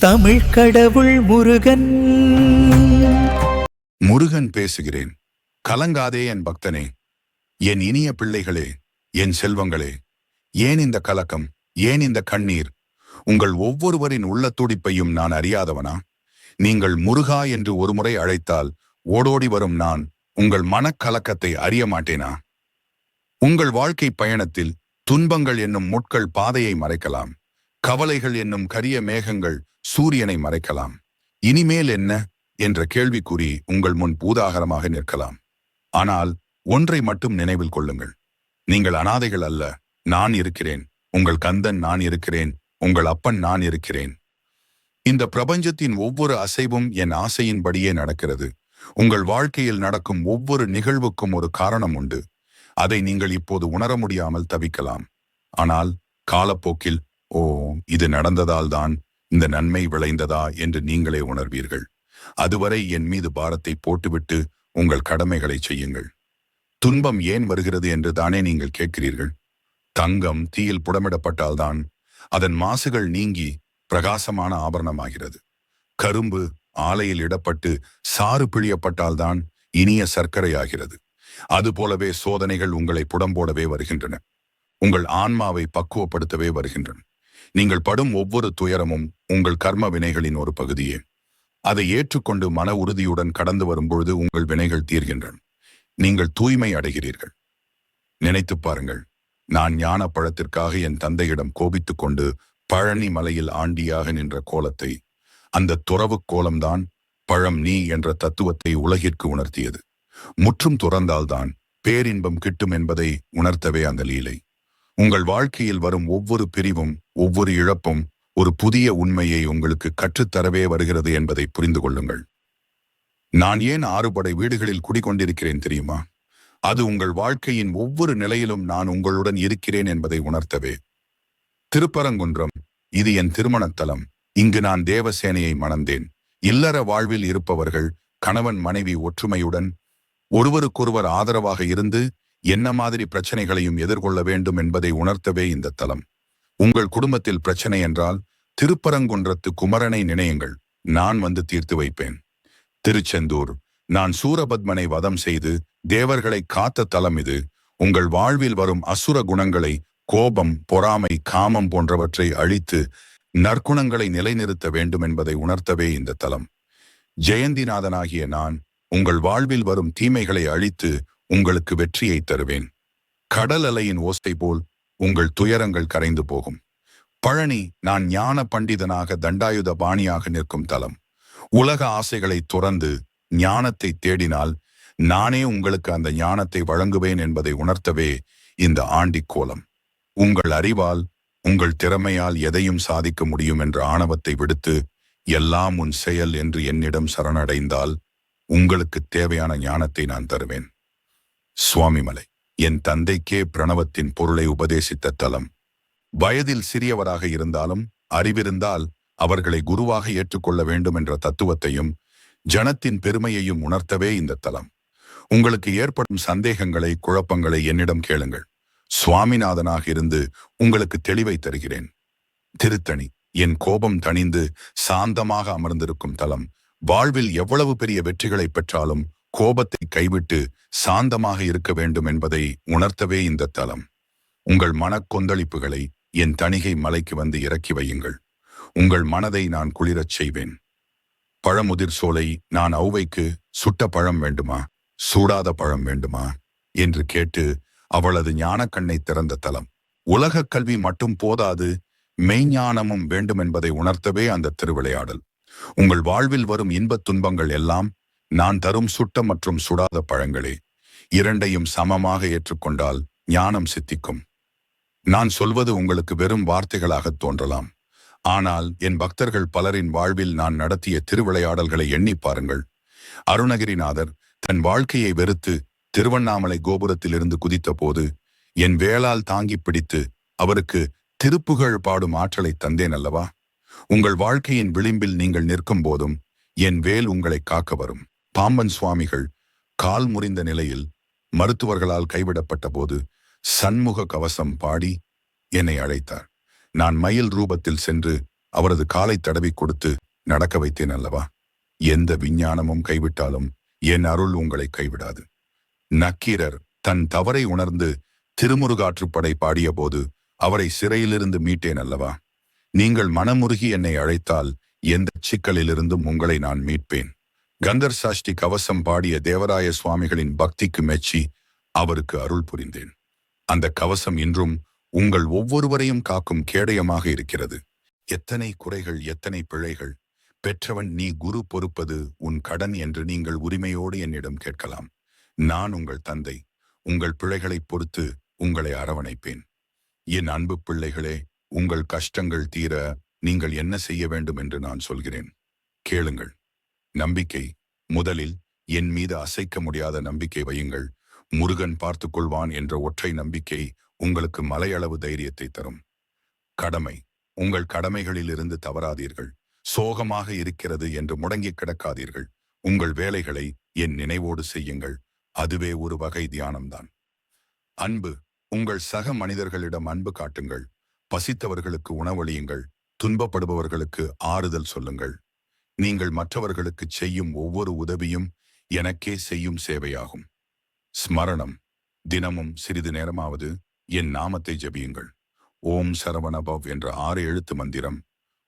தமிழ் கடவுள் முருகன். முருகன் பேசுகிறேன். கலங்காதே என் பக்தனே. என் இனிய பிள்ளைகளே என் செல்வங்களே ஏன் இந்த கலக்கம் ஏன் இந்த கண்ணீர்? உங்கள் ஒவ்வொருவரின் உள்ள துடிப்பையும் நான் அறியாதவனா? நீங்கள் முருகா என்று ஒருமுறை அழைத்தால் ஓடோடி வரும் நான் உங்கள் மனக்கலக்கத்தை அறிய மாட்டேனா? உங்கள் வாழ்க்கை பயணத்தில் துன்பங்கள் என்னும் முட்கள் பாதையை மறைக்கலாம். கவலைகள் என்னும் கரிய மேகங்கள் சூரியனை மறைக்கலாம். இனிமேல் என்ன? என்ற கேள்விக்குறி உங்கள் முன் பூதாகரமாக நிற்கலாம். ஆனால் ஒன்றை மட்டும் நினைவில் கொள்ளுங்கள். நீங்கள் அனாதைகள் அல்ல நான் இருக்கிறேன். உங்கள் கந்தன் நான் இருக்கிறேன். உங்கள் அப்பன் நான் இருக்கிறேன். இந்த பிரபஞ்சத்தின் ஒவ்வொரு அசைவும் என் ஆசையின்படியே நடக்கிறது. உங்கள் வாழ்க்கையில் நடக்கும் ஒவ்வொரு நிகழ்வுக்கும் ஒரு காரணம் உண்டு. அதை நீங்கள் இப்போது உணர முடியாமல் தவிக்கலாம். ஆனால் காலப்போக்கில் ஓ இது நடந்ததால் தான் இந்த நன்மை விளைந்ததா என்று நீங்களே உணர்வீர்கள். அதுவரை என் மீது பாரத்தை போட்டுவிட்டு உங்கள் கடமைகளை செய்யுங்கள். துன்பம் ஏன் வருகிறது என்று தானே நீங்கள் கேட்கிறீர்கள். தங்கம் தீயில் புடமிடப்பட்டால்தான் அதன் மாசுகள் நீங்கி பிரகாசமான ஆபரணமாகிறது. கரும்பு ஆலையில் இடப்பட்டு சாறு பிழியப்பட்டால்தான் இனிய சர்க்கரையாகிறது. அதுபோலவே சோதனைகள் உங்களை புடம்போடவே வருகின்றன. உங்கள் ஆன்மாவை பக்குவப்படுத்தவே வருகின்றன. நீங்கள் படும் ஒவ்வொரு துயரமும் உங்கள் கர்ம வினைகளின் ஒரு பகுதியே. அதை ஏற்றுக்கொண்டு மன உறுதியுடன் கடந்து வரும்பொழுது உங்கள் வினைகள் தீர்கின்றன. நீங்கள் தூய்மை அடைகிறீர்கள். நினைத்துப் பாருங்கள் நான் ஞான பழத்திற்காக என் தந்தையிடம் கோபித்துக் கொண்டு பழனி மலையில் ஆண்டியாக நின்ற கோலத்தை அந்த துறவு கோலம்தான் பழம் நீ என்ற தத்துவத்தை உலகிற்கு உணர்த்தியது. முற்றும் துறந்தால்தான் பேரின்பம் கிட்டும் என்பதை உணர்த்தவே அந்த லீலை. உங்கள் வாழ்க்கையில் வரும் ஒவ்வொரு பிரிவும் ஒவ்வொரு இழப்பும் ஒரு புதிய உண்மையை உங்களுக்கு கற்றுத்தரவே வருகிறது என்பதை புரிந்து கொள்ளுங்கள். நான் ஏன் ஆறுபடை வீடுகளில் குடிகொண்டிருக்கிறேன் தெரியுமா? அது உங்கள் வாழ்க்கையின் ஒவ்வொரு நிலையிலும் நான் உங்களுடன் இருக்கிறேன் என்பதை உணர்த்தவே. திருப்பரங்குன்றம் இது என் திருமணத்தலம். இங்கு நான் தேவசேனையை மணந்தேன். இல்லற வாழ்வில் இருப்பவர்கள் கணவன் மனைவி ஒற்றுமையுடன் ஒருவருக்கொருவர் ஆதரவாக இருந்து என்ன மாதிரி பிரச்சனைகளையும் எதிர்கொள்ள வேண்டும் என்பதை உணர்த்தவே இந்த தலம். உங்கள் குடும்பத்தில் பிரச்சனை என்றால் திருப்பரங்குன்றத்து குமரனை நினையுங்கள். நான் வந்து தீர்த்து வைப்பேன். திருச்செந்தூர் நான் சூரபத்மனை வதம் செய்து தேவர்களை காத்த தலம் இது. உங்கள் வாழ்வில் வரும் அசுர குணங்களை கோபம் பொறாமை காமம் போன்றவற்றை அழித்து நற்குணங்களை நிலைநிறுத்த வேண்டும் என்பதை உணர்த்தவே இந்த தலம். ஜெயந்திநாதனாகிய நான் உங்கள் வாழ்வில் வரும் தீமைகளை அழித்து உங்களுக்கு வெற்றியை தருவேன். கடல் அலையின் ஓசை போல் உங்கள் துயரங்கள் கரைந்து போகும். பழனி நான் ஞான பண்டிதனாக தண்டாயுத பாணியாக நிற்கும் தலம். உலக ஆசைகளை துறந்து ஞானத்தை தேடினால் நானே உங்களுக்கு அந்த ஞானத்தை வழங்குவேன் என்பதை உணர்த்தவே இந்த ஆண்டிக் கோலம். உங்கள் அறிவால் உங்கள் திறமையால் எதையும் சாதிக்க முடியும் என்ற ஆணவத்தை விடுத்து எல்லாம் உன் செயல் என்று என்னிடம் சரணடைந்தால் உங்களுக்கு தேவையான ஞானத்தை நான் தருவேன். சுவாமிமலை. என் தந்தைக்கே பிரணவத்தின் பொருளை உபதேசித்த தலம். வயதில் சிறியவராக இருந்தாலும் அறிவிருந்தால் அவர்களை குருவாக ஏற்றுக்கொள்ள வேண்டும் என்ற தத்துவத்தையும் ஜனத்தின் பெருமையையும் உணர்த்தவே இந்த தலம். உங்களுக்கு ஏற்படும் சந்தேகங்களை குழப்பங்களை என்னிடம் கேளுங்கள். சுவாமிநாதனாக இருந்து உங்களுக்கு தெளிவை தருகிறேன். திருத்தணி என் கோபம் தணிந்து சாந்தமாக அமர்ந்திருக்கும் தலம். வாழ்வில் எவ்வளவு பெரிய வெற்றிகளை பெற்றாலும் கோபத்தை கைவிட்டு சாந்தமாக இருக்க வேண்டும் என்பதை உணர்த்தவே இந்த தலம். உங்கள் மனக்கொந்தளிப்புகளை என் தணிகை மலைக்கு வந்து இறக்கி வையுங்கள். உங்கள் மனதை நான் குளிரச் செய்வேன். பழமுதிர் சோலை நான் ஔவைக்கு சுட்ட பழம் வேண்டுமா? சூடாத பழம் வேண்டுமா? என்று கேட்டு அவளது ஞானக்கண்ணை திறந்த தலம். உலகக் கல்வி மட்டும் போதாது மெய்ஞானமும் வேண்டும் என்பதை உணர்த்தவே அந்த திருவிளையாடல். உங்கள் வாழ்வில் வரும் இன்பத் துன்பங்கள் எல்லாம் நான் தரும் சுட்ட மற்றும் சுடாத பழங்களே இரண்டையும் சமமாக ஏற்றுக்கொண்டால் ஞானம் சித்திக்கும். நான் சொல்வது உங்களுக்கு வெறும் வார்த்தைகளாகத் தோன்றலாம். ஆனால் என் பக்தர்கள் பலரின் வாழ்வில் நான் நடத்திய திருவிளையாடல்களை எண்ணி பாருங்கள். அருணகிரிநாதர் தன் வாழ்க்கையை வெறுத்து திருவண்ணாமலை கோபுரத்திலிருந்து குதித்தபோது என் வேளால் தாங்கி பிடித்து அவருக்கு திருப்புகழ் பாடும் ஆற்றலை தந்தேன் அல்லவா? உங்கள் வாழ்க்கையின் விளிம்பில் நீங்கள் நிற்கும் போதும் என் வேல் உங்களை காக்க வரும். பாம்பன் சுவாமிகள் கால் முறிந்த நிலையில் மருத்துவர்களால் கைவிடப்பட்ட போது சண்முக கவசம் பாடி என்னை அழைத்தார். நான் மயில் ரூபத்தில் சென்று அவரது காலை தடவி கொடுத்து நடக்க வைத்தேன் அல்லவா? எந்த விஞ்ஞானமும் கைவிட்டாலும் என் அருள் உங்களை கைவிடாது. நக்கீரர் தன் தவறை உணர்ந்து திருமுருகாற்றுப்படை பாடியபோது அவரை சிறையிலிருந்து மீட்டேன் அல்லவா? நீங்கள் மனமுருகி என்னை அழைத்தால் எந்த சிக்கலிலிருந்தும் உங்களை நான் மீட்பேன். கந்தர் சாஷ்டி கவசம் பாடிய தேவராய சுவாமிகளின் பக்திக்கு மெச்சி அவருக்கு அருள் புரிந்தேன். அந்த கவசம் இன்றும் உங்கள் ஒவ்வொருவரையும் காக்கும் கேடயமாக இருக்கிறது. எத்தனை குறைகள் எத்தனை பிழைகள். பெற்றவன் நீ குரு பொறுப்பது உன் கடன் என்று நீங்கள் உரிமையோடு என்னிடம் கேட்கலாம். நான் உங்கள் தந்தை. உங்கள் பிழைகளைப் பொறுத்து உங்களை அரவணைப்பேன். என் அன்பு பிள்ளைகளே உங்கள் கஷ்டங்கள் தீர நீங்கள் என்ன செய்ய வேண்டும் என்று நான் சொல்கிறேன். கேளுங்கள். நம்பிக்கை. முதலில் என் மீது அசைக்க முடியாத நம்பிக்கை வையுங்கள். முருகன் பார்த்துக் கொள்வான் என்ற ஒற்றை நம்பிக்கை உங்களுக்கு மலையளவு தைரியத்தை தரும். கடமை. உங்கள் கடமைகளிலிருந்து தவறாதீர்கள். சோகமாக இருக்கிறது என்று முடங்கி கிடக்காதீர்கள். உங்கள் வேலைகளை என் நினைவோடு செய்யுங்கள். அதுவே ஒரு வகை தியானம்தான். அன்பு. உங்கள் சக மனிதர்களிடம் அன்பு காட்டுங்கள். பசித்தவர்களுக்கு உணவளியுங்கள். துன்பப்படுபவர்களுக்கு ஆறுதல் சொல்லுங்கள். நீங்கள் மற்றவர்களுக்கு செய்யும் ஒவ்வொரு உதவியும் எனக்கே செய்யும் சேவையாகும். ஸ்மரணம். தினமும் சிறிது நேரமாவது என் நாமத்தை ஜெபியுங்கள். ஓம் சரவணபவ் என்ற ஆறு எழுத்து மந்திரம்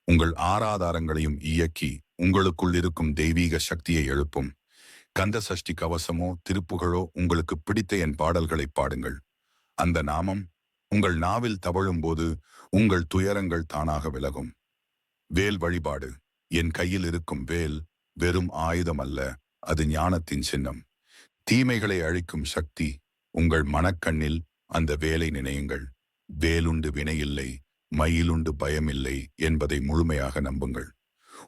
உங்கள் ஆராதாரங்களையும் இயக்கி உங்களுக்குள் இருக்கும் தெய்வீக சக்தியை எழுப்பும். கந்த சஷ்டி கவசமோ திருப்புகழோ உங்களுக்கு பிடித்த என் பாடல்களை பாடுங்கள். அந்த நாமம் உங்கள் நாவில் தவழும்போது உங்கள் துயரங்கள் தானாக விலகும். வேல் வழிபாடு. என் கையில் இருக்கும் வேல் வெறும் ஆயுதம் அல்ல அது ஞானத்தின் சின்னம். தீமைகளை அழிக்கும் சக்தி உங்கள் மனக்கண்ணில் அந்த வேலை நினையுங்கள். வேலுண்டு வினையில்லை மயிலுண்டு பயமில்லை என்பதை முழுமையாக நம்புங்கள்.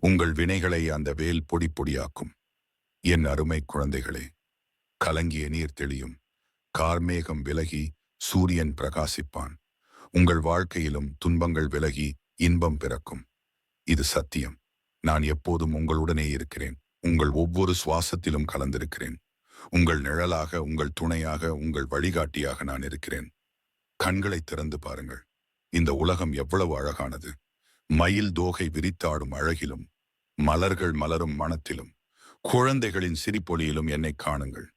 உங்கள் வினைகளை அந்த வேல் பொடி பொடியாக்கும். என் அருமை குழந்தைகளே கலங்கிய நீர் தெளியும். கார்மேகம் விலகி சூரியன் பிரகாசிப்பான். உங்கள் வாழ்க்கையிலும் துன்பங்கள் விலகி இன்பம் பிறக்கும். இது சத்தியம். நான் எப்போதும் உங்களுடனே இருக்கிறேன். உங்கள் ஒவ்வொரு சுவாசத்திலும் கலந்திருக்கிறேன். உங்கள் நிழலாக உங்கள் துணையாக உங்கள் வழிகாட்டியாக நான் இருக்கிறேன். கண்களை திறந்து பாருங்கள். இந்த உலகம் எவ்வளவு அழகானது. மயில் தோகை விரித்தாடும் அழகிலும் மலர்கள் மலரும் மனத்திலும் குழந்தைகளின் சிரிப்பொலியிலும் என்னை காணுங்கள்.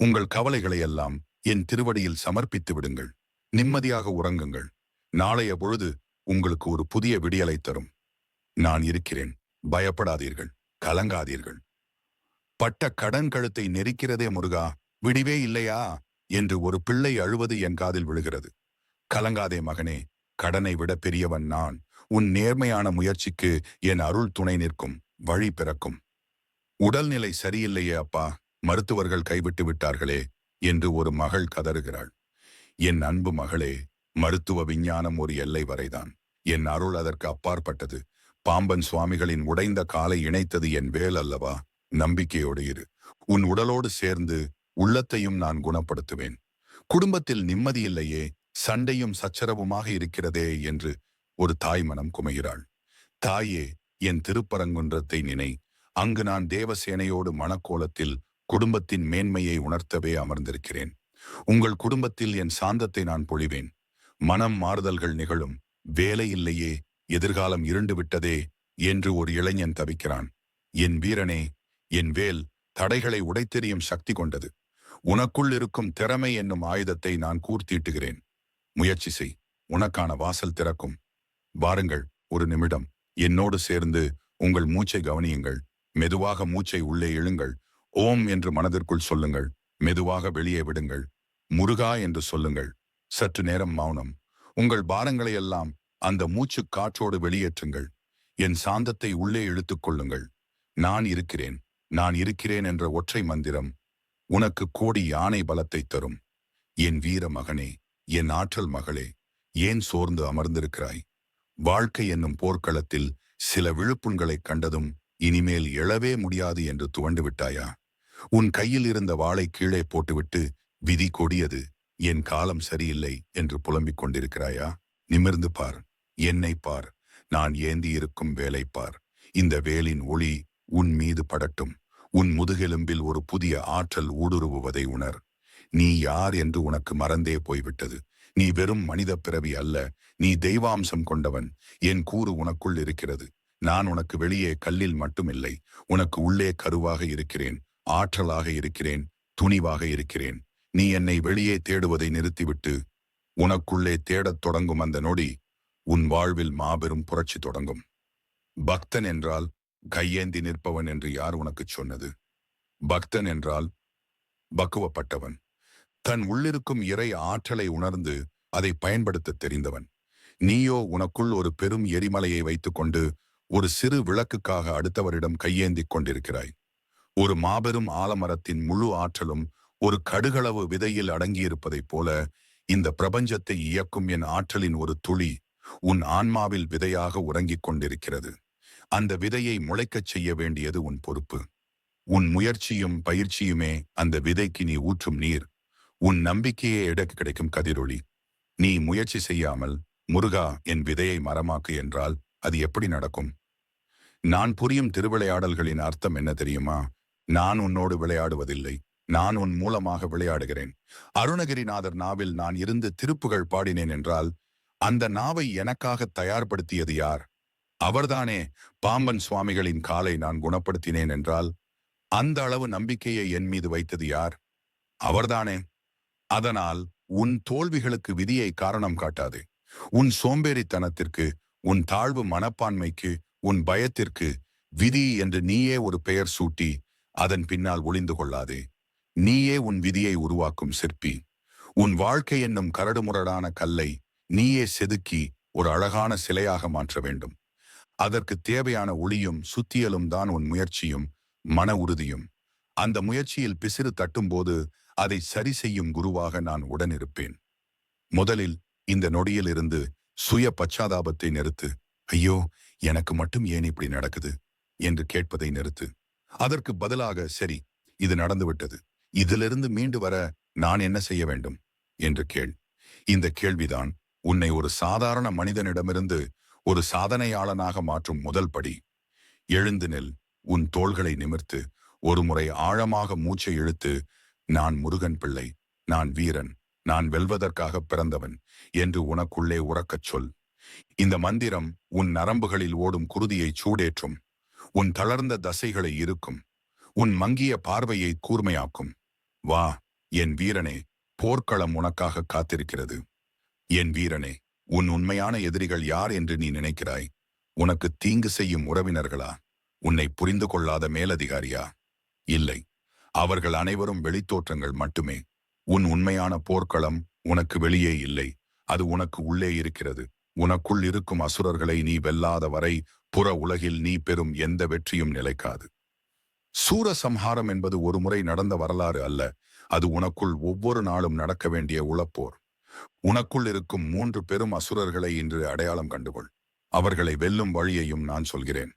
உங்கள் கவலைகளை எல்லாம் என் திருவடியில் சமர்ப்பித்து விடுங்கள். நிம்மதியாக உறங்குங்கள். நாளைய பொழுது உங்களுக்கு ஒரு புதிய விடியலை தரும். நான் இருக்கிறேன். பயப்படாதீர்கள் கலங்காதீர்கள். பட்ட கடன் கழுத்தை நெரிக்கிறதே முருகா விடிவே இல்லையா? என்று ஒரு பிள்ளை அழுவது என் காதில் விழுகிறது. கலங்காதே மகனே கடனை விட பெரியவன் நான். உன் நேர்மையான முயற்சிக்கு என் அருள் துணை நிற்கும் வழி பிறக்கும். உடல்நிலை சரியில்லையே அப்பா மருத்துவர்கள் கைவிட்டு விட்டார்களே என்று ஒரு மகள் கதறுகிறாள். என் அன்பு மகளே மருத்துவ விஞ்ஞானம் ஒரு எல்லை வரைதான். என் அருள் அதற்கு அப்பாற்பட்டது. பாம்பன் சுவாமிகளின் உடைந்த காலை இணைத்தது என் வேல் அல்லவா? நம்பிக்கையோடு இரு. உன் உடலோடு சேர்ந்து உள்ளத்தையும் நான் குணப்படுத்துவேன். குடும்பத்தில் நிம்மதியில்லையே சண்டையும் சச்சரவுமாக இருக்கிறதே என்று ஒரு தாய் மனம் குமைகிறாள். தாயே என் திருப்பரங்குன்றத்தை நினை. அங்கு நான் தேவசேனையோடு மணக்கோலத்தில் குடும்பத்தின் மேன்மையை உணர்த்தவே அமர்ந்திருக்கிறேன். உங்கள் குடும்பத்தில் என் சாந்தத்தை நான் பொழிவேன். மனம் மாறுதல்கள் நிகழும். வேலை இல்லையே எதிர்காலம் இருண்டு விட்டதே என்று ஒரு இளைஞன் தவிக்கிறான். என் வீரனே என் வேல் தடைகளை உடைத்தெறியும் சக்தி கொண்டது. உனக்குள் இருக்கும் திறமை என்னும் ஆயுதத்தை நான் கூர்த்தீட்டுகிறேன். முயற்சி செய் உனக்கான வாசல் திறக்கும். வாருங்கள் ஒரு நிமிடம் என்னோடு சேர்ந்து உங்கள் மூச்சை கவனியுங்கள். மெதுவாக மூச்சை உள்ளே இழுங்கள். ஓம் என்று மனதிற்குள் சொல்லுங்கள். மெதுவாக வெளியே விடுங்கள். முருகா என்று சொல்லுங்கள். சற்று நேரம் மௌனம். உங்கள் பாரங்களை எல்லாம் அந்த மூச்சு காற்றோடு வெளியேற்றுங்கள். என் சாந்தத்தை உள்ளே இழுத்துக் கொள்ளுங்கள். நான் இருக்கிறேன். நான் இருக்கிறேன் என்ற ஒற்றை மந்திரம் உனக்கு கோடி யானை பலத்தை தரும். என் வீர மகனே என் ஆற்றல் மகளே ஏன் சோர்ந்து அமர்ந்திருக்கிறாய்? வாழ்க்கை என்னும் போர்க்களத்தில் சில விழுப்புண்களைக் கண்டதும் இனிமேல் எழவே முடியாது என்று துவண்டு விட்டாயா? உன் கையில் இருந்த வாளை கீழே போட்டுவிட்டு விதி கொடியது. என் காலம் சரியில்லை என்று புலம்பிக் கொண்டிருக்கிறாயா? நிமிர்ந்து பார். என்னை பார் நான் ஏந்தியிருக்கும் வேலை பார். இந்த வேலின் ஒளி உன் மீது படட்டும். உன் முதுகெலும்பில் ஒரு புதிய ஆற்றல் ஊடுருவுவதை உணர். நீ யார் என்று உனக்கு மறந்தே போய்விட்டது. நீ வெறும் மனித பிறவி அல்ல நீ தெய்வாம்சம் கொண்டவன். என் கூறு உனக்குள் இருக்கிறது. நான் உனக்கு வெளியே கல்லில் மட்டுமில்லை உனக்கு உள்ளே கருவாக இருக்கிறேன் ஆற்றலாக இருக்கிறேன் துணிவாக இருக்கிறேன். நீ என்னை வெளியே தேடுவதை நிறுத்திவிட்டு உனக்குள்ளே தேடத் தொடங்கும் அந்த நொடி உன் வாழ்வில் மாபெரும் புரட்சி தொடங்கும். பக்தன் என்றால் கையேந்தி நிற்பவன் என்று யார் உனக்குச் சொன்னது? பக்தன் என்றால் பக்குவப்பட்டவன். தன் உள்ளிருக்கும் இறை ஆற்றலை உணர்ந்து அதை பயன்படுத்த தெரிந்தவன். நீயோ உனக்குள் ஒரு பெரும் எரிமலையை வைத்துக்கொண்டு ஒரு சிறு விளக்குக்காக அடுத்தவரிடம் கையேந்திக் கொண்டிருக்கிறாய். ஒரு மாபெரும் ஆலமரத்தின் முழு ஆற்றலும் ஒரு கடுகளவு விதையில் அடங்கியிருப்பதைப் போல இந்த பிரபஞ்சத்தை இயக்கும் என் ஆற்றலின் ஒரு துளி உன் ஆன்மாவில் விதையாக உறங்கிக் கொண்டிருக்கிறது. அந்த விதையை முளைக்கச் செய்ய வேண்டியது உன் பொறுப்பு. உன் முயற்சியும் பயிற்சியுமே அந்த விதைக்கு நீ ஊற்றும் நீர். உன் நம்பிக்கையே எடுக்க கிடைக்கும் கதிரொளி. நீ முயற்சி செய்யாமல் முருகா என் விதையை மரமாக்கு என்றால் அது எப்படி நடக்கும்? நான் புரியும் திருவிளையாடல்களின் அர்த்தம் என்ன தெரியுமா? நான் உன்னோடு விளையாடுவதில்லை. நான் உன் மூலமாக விளையாடுகிறேன். அருணகிரிநாதர் நாவில் நான் இருந்து திருப்புகள் பாடினேன் என்றால் அந்த நாவை எனக்காக தயார்படுத்தியது யார்? அவர்தானே பாம்பன் சுவாமிகளின் காலை நான் குணப்படுத்தினேன் என்றால் அந்த அளவு நம்பிக்கையை என் மீது வைத்தது யார்? அவர்தானே. அதனால் உன் தோல்விகளுக்கு விதியை காரணம் காட்டாது. உன் சோம்பேறித்தனத்திற்கு உன் தாழ்வு மனப்பான்மைக்கு உன் பயத்திற்கு விதி என்று நீயே ஒரு பெயர் சூட்டி அதன் பின்னால் ஒளிந்து கொள்ளாதே. நீயே உன் விதியை உருவாக்கும் சிற்பி. உன் வாழ்க்கை என்னும் கரடுமுரடான கல்லை நீயே செதுக்கி ஒரு அழகான சிலையாக மாற்ற வேண்டும். அதற்கு தேவையான ஒளியும் சுத்தியலும் தான் உன் முயற்சியும் மன உறுதியும். அந்த முயற்சியில் பிசிறு தட்டும்போது அதை சரி செய்யும் குருவாக நான் உடனிருப்பேன். முதலில் இந்த நொடியிலிருந்து சுய பச்சாதாபத்தை நிறுத்து. ஐயோ எனக்கு மட்டும் ஏன் இப்படி நடக்குது? என்று கேட்பதை நிறுத்து. அதற்கு பதிலாக சரி இது நடந்துவிட்டது. இதிலிருந்து மீண்டு வர நான் என்ன செய்ய வேண்டும்? என்று கேள். இந்த கேள்விதான் உன்னை ஒரு சாதாரண மனிதனிடமிருந்து ஒரு சாதனையாளனாக மாற்றும் முதல் படி. எழுந்து நில் உன் தோள்களை நிமிர்த்து ஒருமுறை ஆழமாக மூச்சை இழுத்து நான் முருகன் பிள்ளை நான் வீரன் நான் வெல்வதற்காக பிறந்தவன் என்று உனக்குள்ளே உறக்கச் சொல். இந்த மந்திரம் உன் நரம்புகளில் ஓடும் குருதியை சூடேற்றும். உன் தளர்ந்த தசைகளை இருக்கும் உன் மங்கிய பார்வையை கூர்மையாக்கும். வா என் வீரனே போர்க்களம் உனக்காக காத்திருக்கிறது. என் வீரனே உன் உண்மையான எதிரிகள் யார் என்று நீ நினைக்கிறாய்? உனக்கு தீங்கு செய்யும் உறவினர்களா? உன்னை புரிந்து கொள்ளாத மேலதிகாரியா? இல்லை. அவர்கள் அனைவரும் வெளித்தோற்றங்கள் மட்டுமே. உன் உண்மையான போர்க்களம் உனக்கு வெளியே இல்லை. அது உனக்கு உள்ளே இருக்கிறது. உனக்குள் இருக்கும் அசுரர்களை நீ வெல்லாத வரை புற உலகில் நீ பெறும் எந்த வெற்றியும் நிலைக்காது. சூரசம்ஹாரம் என்பது ஒரு முறை நடந்த வரலாறு அல்ல. அது உனக்குள் ஒவ்வொரு நாளும் நடக்க வேண்டிய உளப்போர். உனக்குள் இருக்கும் மூன்று பெரும் அசுரர்களை இன்று அடையாளம் கண்டுகொள். அவர்களை வெல்லும் வழியையும் நான் சொல்கிறேன்.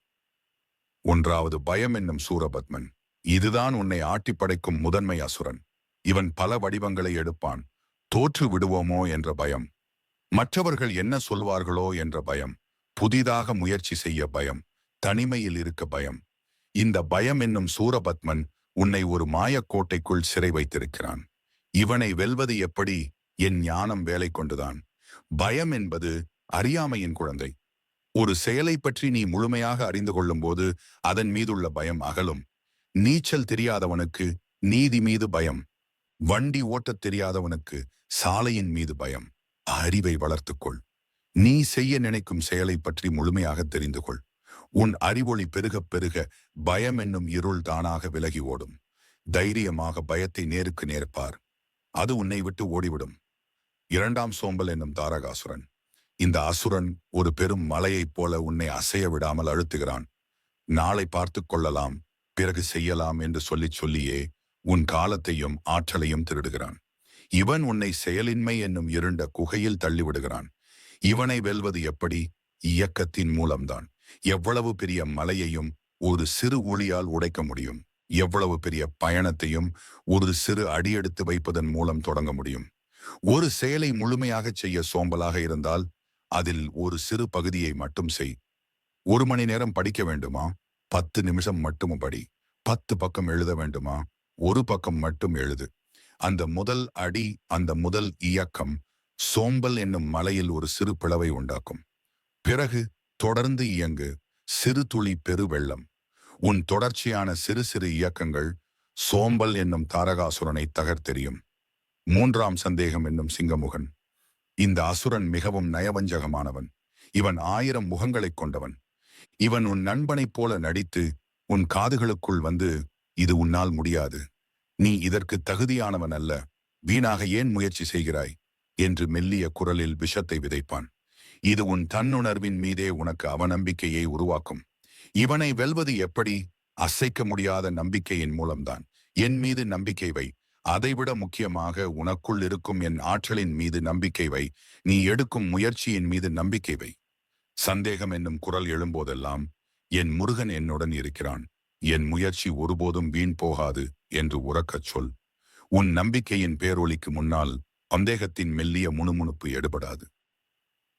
ஒன்றாவது பயம் என்னும் சூரபத்மன் இதுதான் உன்னை ஆட்டிப்படைக்கும் முதன்மை அசுரன். இவன் பல வடிவங்களை எடுப்பான். தோற்று விடுவோமோ என்ற பயம். மற்றவர்கள் என்ன சொல்வார்களோ என்ற பயம். புதிதாக முயற்சி செய்ய பயம். தனிமையில் இருக்க பயம். இந்த பயம் என்னும் சூரபத்மன் உன்னை ஒரு மாயக்கோட்டைக்குள் சிறை வைத்திருக்கிறான். இவனை வெல்வது எப்படி? என் ஞானம் வேலை கொண்டுதான். பயம் என்பது அறியாமையின் குழந்தை. ஒரு செயலை பற்றி நீ முழுமையாக அறிந்து கொள்ளும்போது அதன் மீதுள்ள பயம் அகலும். நீச்சல் தெரியாதவனுக்கு நீதி மீது பயம். வண்டி ஓட்டத் தெரியாதவனுக்கு சாலையின் மீது பயம். அறிவை வளர்த்துக்கொள். நீ செய்ய நினைக்கும் செயலை பற்றி முழுமையாக தெரிந்து கொள் உன் அறிவொளி பெருகப் பெருக பயம் என்னும் இருள் தானாக விலகி ஓடும். தைரியமாக பயத்தை நேருக்கு நேர்ப்பார் அது உன்னை விட்டு ஓடிவிடும். இரண்டாம் சோம்பல் என்னும் தாரகாசுரன். இந்த அசுரன் ஒரு பெரும் மலையைப் போல உன்னை அசைய விடாமல் அழுத்துகிறான். நாளை பார்த்து கொள்ளலாம் பிறகு செய்யலாம் என்று சொல்லிச் சொல்லியே உன் காலத்தையும் ஆற்றலையும் திருடுகிறான். இவன் உன்னை செயலின்மை என்னும் இருண்ட குகையில் தள்ளிவிடுகிறான். இவனை வெல்வது எப்படி? இயக்கத்தின் மூலம்தான். எவ்வளவு பெரிய மலையையும் ஒரு சிறு ஒளியால் உடைக்க முடியும்? எவ்வளவு பெரிய பயணத்தையும் ஒரு சிறு அடியெடுத்து வைப்பதன் மூலம் தொடங்க முடியும்? ஒரு செயலை முழுமையாக செய்ய சோம்பலாக இருந்தால் அதில் ஒரு சிறு பகுதியை மட்டும் செய். ஒரு மணி நேரம் படிக்க வேண்டுமா? பத்து நிமிஷம் மட்டும் படி. பத்து பக்கம் எழுத வேண்டுமா? ஒரு பக்கம் மட்டும் எழுது. அந்த முதல் அடி அந்த முதல் இயக்கம் சோம்பல் என்னும் மலையில் ஒரு சிறு பிளவை உண்டாக்கும். பிறகு தொடர்ந்து இயங்கு. சிறு துளி பெருவெள்ளம் உன் தொடர்ச்சியான சிறு சிறு இயக்கங்கள் சோம்பல் என்னும் தாரகாசுரனை தகர்த்தெறியும். மூன்றாம் சந்தேகம் என்னும் சிங்கமுகன். இந்த அசுரன் மிகவும் நயவஞ்சகமானவன். இவன் ஆயிரம் முகங்களைக் கொண்டவன். இவன் உன் நண்பனைப் போல நடித்து உன் காதுகளுக்குள் வந்து இது உன்னால் முடியாது. நீ இதற்கு தகுதியானவன் அல்ல. வீணாக ஏன் முயற்சி செய்கிறாய்? என்று மெல்லிய குரலில் விஷத்தை விதைப்பான். இது உன் தன்னுணர்வின் மீதே உனக்கு அவநம்பிக்கையை உருவாக்கும். இவனை வெல்வது எப்படி? அசைக்க முடியாத நம்பிக்கையின் மூலம்தான். என் மீது நம்பிக்கை வை. அதைவிட முக்கியமாக உனக்குள் இருக்கும் என் ஆற்றலின் மீது நம்பிக்கை வை. நீ எடுக்கும் முயற்சியின் மீது நம்பிக்கை வை. சந்தேகம் என்னும் குரல் எழும்போதெல்லாம் என் முருகன் என்னுடன் இருக்கிறான். என் முயற்சி ஒருபோதும் வீண் போகாது என்று உறக்கச் சொல். உன் நம்பிக்கையின் பேரொளிக்கு முன்னால் சந்தேகத்தின் மெல்லிய முணுமுணுப்பு எடுபடாது.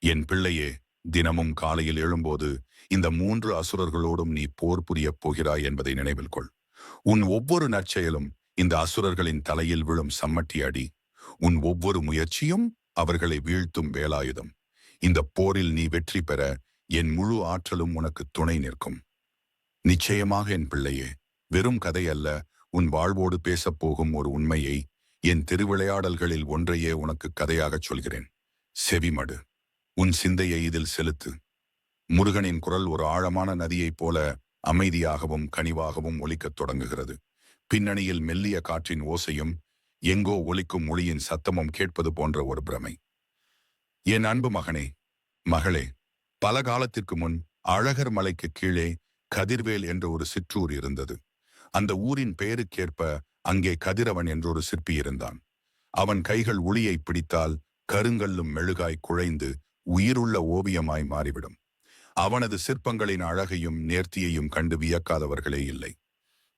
என் பிள்ளையே தினமும் காலையில் எழும்போது இந்த மூன்று அசுரர்களோடும் நீ போர் புரியப் போகிறாய் என்பதை நினைவில் கொள். உன் ஒவ்வொரு நற்செயலும் இந்த அசுரர்களின் தலையில் விழும் சம்மட்டி அடி உன் ஒவ்வொரு முயற்சியும் அவர்களை வீழ்த்தும் வேலாயுதம். இந்த போரில் நீ வெற்றி பெற என் முழு ஆற்றலும் உனக்கு துணை நிற்கும். நிச்சயமாக என் பிள்ளையே வெறும் கதை அல்ல உன் வாழ்வோடு பேசப் போகும் ஒரு உண்மையை என் திருவிளையாடல்களில் ஒன்றையே உனக்கு கதையாகச் சொல்கிறேன். செவிமடு உன் சிந்தையை இதில் செலுத்து. முருகனின் குரல் ஒரு ஆழமான நதியைப் போல அமைதியாகவும் கனிவாகவும் ஒலிக்கத் தொடங்குகிறது. பின்னணியில் மெல்லிய காற்றின் ஓசையும் எங்கோ ஒலிக்கும் மொழியின் சத்தமும் கேட்பது போன்ற ஒரு பிரமை. என் அன்பு மகனே மகளே பல காலத்திற்கு முன் அழகர் மலைக்கு கீழே கதிர்வேல் என்ற ஒரு சிற்றூர் இருந்தது. அந்த ஊரின் பெயருக்கேற்ப அங்கே கதிரவன் என்றொரு சிற்பி இருந்தான். அவன் கைகள் ஒளியை பிடித்தால் கருங்கல்லும் மெழுகாய் குழைந்து உயிருள்ள ஓவியமாய் மாறிவிடும். அவனது சிற்பங்களின் அழகையும் நேர்த்தியையும் கண்டு வியக்காதவர்களே இல்லை.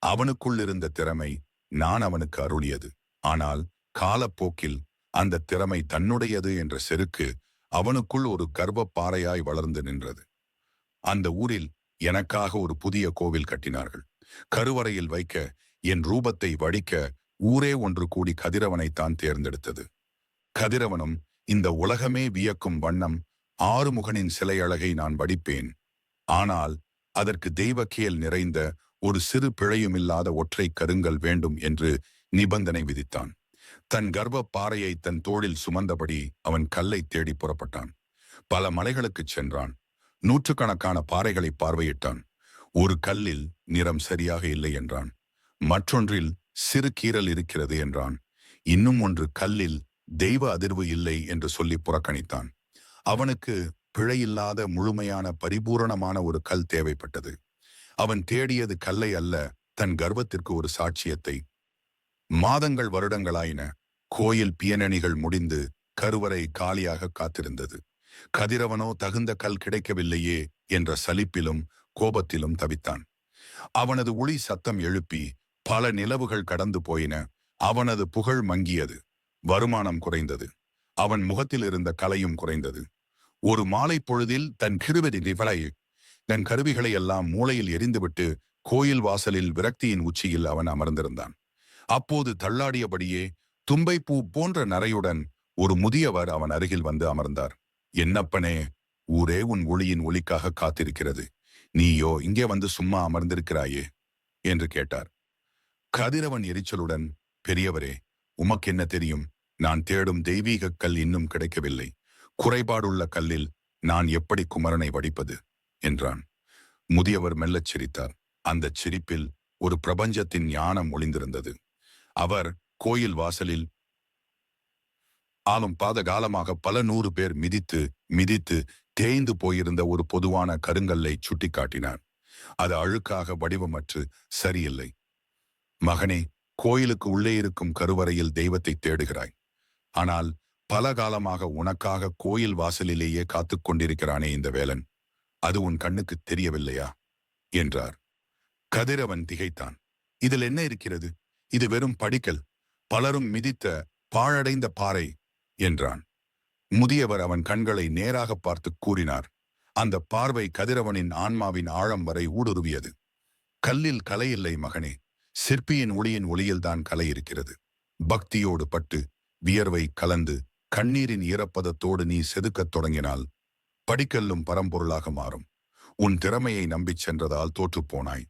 அவனுக்குள் இருந்த திறமை நான் அவனுக்கு அருளியது. ஆனால் காலப்போக்கில் அந்த திறமை தன்னுடையது என்ற செருக்கு அவனுக்குள் ஒரு கர்வப்பாறையாய் வளர்ந்து நின்றது. அந்த ஊரில் எனக்காக ஒரு புதிய கோவில் கட்டினார்கள். கருவறையில் வைக்க என் ரூபத்தை வடிக்க ஊரே ஒன்று கூடி கதிரவனைத்தான் தேர்ந்தெடுத்தது. கதிரவனும் இந்த உலகமே வியக்கும் வண்ணம் ஆறுமுகனின் சிலை அழகை நான் வடிப்பேன். ஆனால் அதற்கு தெய்வக்கியல் நிறைந்த ஒரு சிறு பிழையுமில்லாத ஒற்றை கருங்கல் வேண்டும் என்று நிபந்தனை விதித்தான். தன் கர்ப்ப பாறையை தன் தோளில் சுமந்தபடி அவன் கல்லை தேடி புறப்பட்டான். பல மலைகளுக்குச் சென்றான். நூற்றுக்கணக்கான பாறைகளை பார்வையிட்டான். ஒரு கல்லில் நிறம் சரியாக இல்லை என்றான். மற்றொன்றில் சிறு கீறல் இருக்கிறது என்றான். இன்னும் ஒன்று கல்லில் தெய்வ அதிர்வு இல்லை என்று சொல்லி புறக்கணித்தான். அவனுக்கு பிழையில்லாத முழுமையான பரிபூரணமான ஒரு கல் தேவைப்பட்டது. அவன் தேடியது கல்லை அல்ல தன் கர்வத்திற்கு ஒரு சாட்சியத்தை. மாதங்கள் வருடங்களாயின. கோயில் பியனணிகள் முடிந்து கருவறை காலியாக காத்திருந்தது. கதிரவனோ தகுந்த கல் கிடைக்கவில்லையே என்ற சலிப்பிலும் கோபத்திலும் தவித்தான். அவனது ஒளி சத்தம் எழுப்பி பல நிலவுகள் கடந்து போயின. அவனது புகழ் மங்கியது. வருமானம் குறைந்தது. அவன் முகத்தில் இருந்த கலையும் குறைந்தது. ஒரு மாலை பொழுதில் தன் கிருவதி நிவளை தன் கருவிகளை எல்லாம் மூளையில் எரிந்துவிட்டு கோயில் வாசலில் விரக்தியின் உச்சியில் அவன் அமர்ந்திருந்தான். அப்போது தள்ளாடியபடியே தும்பைப்பூ போன்ற நரையுடன் ஒரு முதியவர் அவன் அருகில் வந்து அமர்ந்தார். என்னப்பனே ஊரே உன் ஒளியின் ஒளிக்காக காத்திருக்கிறது. நீயோ இங்கே வந்து சும்மா அமர்ந்திருக்கிறாயே? என்று கேட்டார். கதிரவன் எரிச்சலுடன் பெரியவரே உமக்கு என்ன தெரியும்? நான் தேடும் தெய்வீக கல் இன்னும் கிடைக்கவில்லை. குறைபாடுள்ள கல்லில் நான் எப்படி குமரனை வடிப்பது? என்றான். முதியவர் மெல்லச் சிரித்தார். அந்தச் சிரிப்பில் ஒரு பிரபஞ்சத்தின் ஞானம் ஒளிந்திருந்தது. அவர் கோயில் வாசலில் ஆளும் பாத காலமாக பல நூறு பேர் மிதித்து மிதித்து தேய்ந்து போயிருந்த ஒரு பொதுவான கருங்கல்லை சுட்டிக்காட்டினார். அது அழுக்காக வடிவமற்று சரியில்லை. மகனே கோயிலுக்கு உள்ளே இருக்கும் கருவறையில் தெய்வத்தை தேடுகிறாய். ஆனால் பல காலமாக உனக்காக கோயில் வாசலிலேயே காத்துக் கொண்டிருக்கிறானே இந்த வேலன். அது உன் கண்ணுக்கு தெரியவில்லையா? என்றார். கதிரவன் திகைத்தான். இதில் என்ன இருக்கிறது? இது வெறும் படிக்கல். பலரும் மிதித்த பாழடைந்த பாறை என்றான். முதியவர் அவன் கண்களை நேராக பார்த்து கூறினார். அந்த பார்வை கதிரவனின் ஆன்மாவின் ஆழம் வரை ஊடுருவியது. கல்லில் கலை இல்லை மகனே. சிற்பியின் ஒளியின் ஒளியில்தான் கலை இருக்கிறது. பக்தியோடு பட்டு வியர்வை கலந்து கண்ணீரின் ஈரப்பதத்தோடு நீ செதுக்கத் தொடங்கினால் படிக்கல்லும் பரம்பொருளாக மாறும். உன் திறமையை நம்பிச் சென்றதால் தோற்றுப் போனாய்.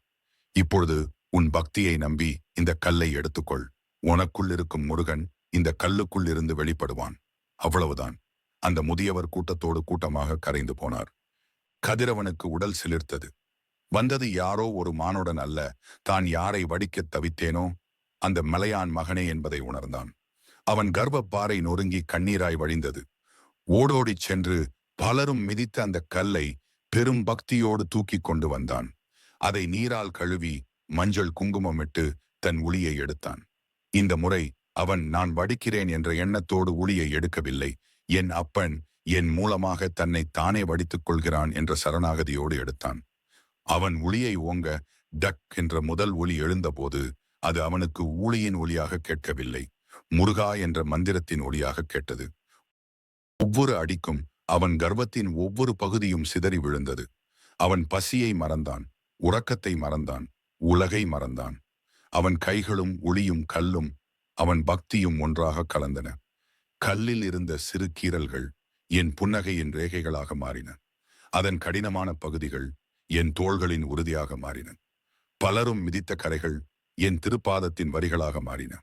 இப்பொழுது உன் பக்தியை நம்பி இந்த கல்லை எடுத்துக்கொள். உனக்குள் இருக்கும் முருகன் இந்த கல்லுக்குள் இருந்து வெளிப்படுவான். அவ்வளவுதான். அந்த முதியவர் கூட்டத்தோடு கூட்டமாக கரைந்து போனார். கதிரவனுக்கு உடல் சிலிர்த்தது. வந்தது யாரோ ஒரு மானுடன் அல்ல. தான் யாரை வடிக்கத் தவித்தேனோ அந்த மலையான் மகனே என்பதை உணர்ந்தான். அவன் கர்ப்பப்பாறை நொறுங்கி கண்ணீராய் வழிந்தது. ஓடோடிச் சென்று பலரும் மிதித்த அந்த கல்லை பெரும் பக்தியோடு தூக்கி கொண்டு வந்தான். அதை நீரால் கழுவி மஞ்சள் குங்குமமிட்டு தன் உளியை எடுத்தான். இந்த முறை அவன் நான் வடிக்கிறேன் என்ற எண்ணத்தோடு உளியை எடுக்கவில்லை. என் அப்பன் என் மூலமாக தன்னை தானே வடித்துக் கொள்கிறான் என்ற சரணாகதியோடு எடுத்தான். அவன் ஒளியை ஓங்க டக் என்ற முதல் ஒளி எழுந்தபோது அது அவனுக்கு ஊழியின் ஒளியாக கேட்கவில்லை. முருகா என்ற மந்திரத்தின் ஒளியாக கேட்டது. ஒவ்வொரு அடிக்கும் அவன் கர்வத்தின் ஒவ்வொரு பகுதியும் சிதறி விழுந்தது. அவன் பசியை மறந்தான் உறக்கத்தை மறந்தான் உலகை மறந்தான். அவன் கைகளும் ஒளியும் கல்லும் அவன் பக்தியும் ஒன்றாக கலந்தன. கல்லில் இருந்த சிறு கீறல்கள் என் புன்னகையின் ரேகைகளாக மாறின. அதன் கடினமான பகுதிகள் என் தோள்களின் உறுதியாக மாறின. பலரும் மிதித்த கரைகள் என் திருப்பாதத்தின் வரிகளாக மாறின.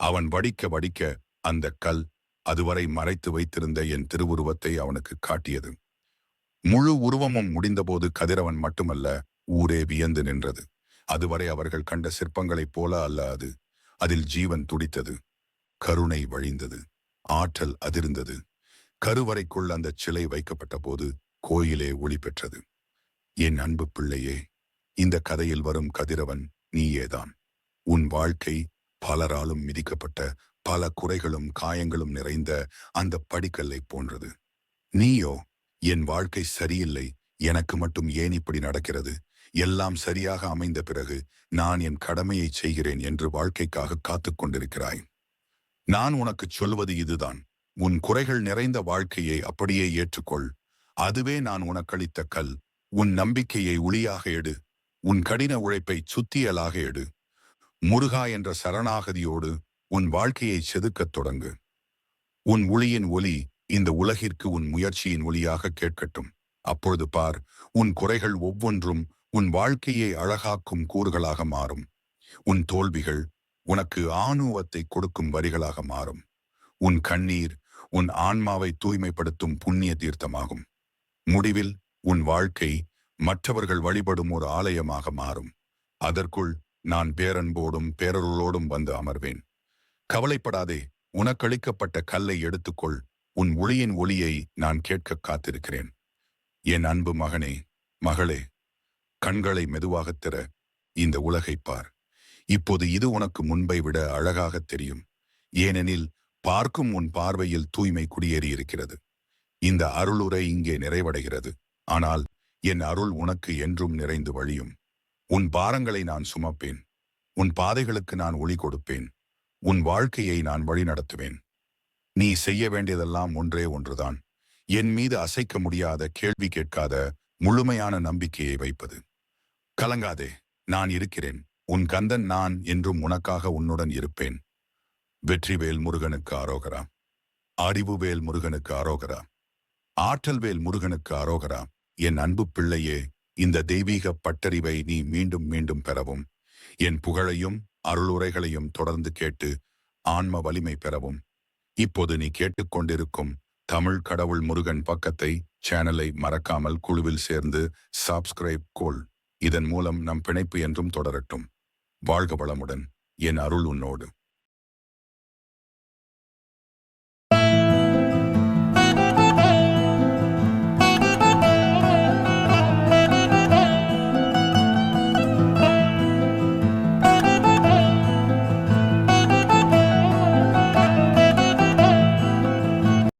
அவன் வடிக்க வடிக்க அந்த கல் அதுவரை மறைத்து வைத்திருந்த என் திருவுருவத்தை அவனுக்கு காட்டியது. முழு உருவமும் முடிந்தபோது கதிரவன் மட்டுமல்ல ஊரே வியந்து நின்றது. அதுவரை அவர்கள் கண்ட சிற்பங்களைப் போல அல்ல அது. அதில் ஜீவன் துடித்தது. கருணை வழிந்தது. ஆற்றல் அதிர்ந்தது. கருவறைக்குள் அந்த சிலை வைக்கப்பட்ட போது கோயிலே ஒளி பெற்றது. என் அன்பு பிள்ளையே இந்த கதையில் வரும் கதிரவன் நீயேதான். உன் வாழ்க்கை பலராலும் மிதிக்கப்பட்ட பல குறைகளும் காயங்களும் நிறைந்த அந்த படிக்கல்லை போன்றது. நீயோ என் வாழ்க்கை சரியில்லை எனக்கு மட்டும் ஏன் இப்படி நடக்கிறது? எல்லாம் சரியாக அமைந்த பிறகு நான் என் கடமையை செய்கிறேன் என்று வாழ்க்கைக்காக காத்துக் கொண்டிருக்கிறாய். நான் உனக்கு சொல்வது இதுதான். உன் குறைகள் நிறைந்த வாழ்க்கையை அப்படியே ஏற்றுக்கொள். அதுவே நான் உனக்களித்த கல். உன் நம்பிக்கையை ஒளியாக எடு. உன் கடின உழைப்பை சுத்தியலாக எடு. முருகா என்ற சரணாகதியோடு உன் வாழ்க்கையை செதுக்கத் தொடங்கு. உன் ஒளியின் ஒலி இந்த உலகிற்கு உன் முயற்சியின் ஒளியாக கேட்கட்டும். அப்பொழுது பார் உன் குறைகள் ஒவ்வொன்றும் உன் வாழ்க்கையை அழகாக்கும் கூறுகளாக மாறும். உன் தோல்விகள் உனக்கு ஆணுவத்தை கொடுக்கும் வரிகளாக மாறும். உன் கண்ணீர் உன் ஆன்மாவை தூய்மைப்படுத்தும் புண்ணிய தீர்த்தமாகும். முடிவில் உன் வாழ்க்கை மற்றவர்கள் வழிபடும் ஒரு ஆலயமாக மாறும். அதற்குள் நான் பேரன்போடும் பேரருளோடும் வந்து அமர்வேன். கவலைப்படாதே உனக்களிக்கப்பட்ட கல்லை எடுத்துக்கொள். உன் ஒளியின் ஒளியை நான் கேட்க காத்திருக்கிறேன். என் அன்பு மகனே மகளே கண்களை மெதுவாகத் திற. இந்த உலகைப் பார். இப்போது இது உனக்கு முன்பை விட அழகாகத் தெரியும். ஏனெனில் பார்க்கும் உன் பார்வையில் தூய்மை குடியேறியிருக்கிறது இந்த அருளுரை இங்கே நிறைவடைகிறது. ஆனால் என் அருள் உனக்கு என்றும் நிறைந்து வழியும். உன் பாரங்களை நான் சுமப்பேன். உன் பாதைகளுக்கு நான் ஒளி கொடுப்பேன். உன் வாழ்க்கையை நான் வழிநடத்துவேன். நீ செய்ய வேண்டியதெல்லாம் ஒன்றே ஒன்றுதான். என் மீது அசைக்க முடியாத கேள்வி கேட்காத முழுமையான நம்பிக்கையை வைப்பது. கலங்காதே நான் இருக்கிறேன். உன் கந்தன் நான் என்றும் உனக்காக உன்னுடன் இருப்பேன். வெற்றிவேல் முருகனுக்கு ஆரோகரா. அறிவுவேல் முருகனுக்கு ஆரோகரா. ஆற்றல்வேல் முருகனுக்கு ஆரோகரா. என் அன்பு பிள்ளையே இந்த தெய்வீக பட்டறிவை நீ மீண்டும் மீண்டும் பெறவும். என் புகழையும் அருளுரைகளையும் தொடர்ந்து கேட்டு ஆன்ம வலிமை பெறவும். இப்போது நீ கேட்டுக்கொண்டிருக்கும் தமிழ் கடவுள் முருகன் பக்கத்தை சேனலை மறக்காமல் குழுவில் சேர்ந்து சப்ஸ்கிரைப் கோல் இதன் மூலம் நம் பிணைப்பு என்றும் தொடரட்டும். வாழ்க வளமுடன். என் அருள் உன்னோடு.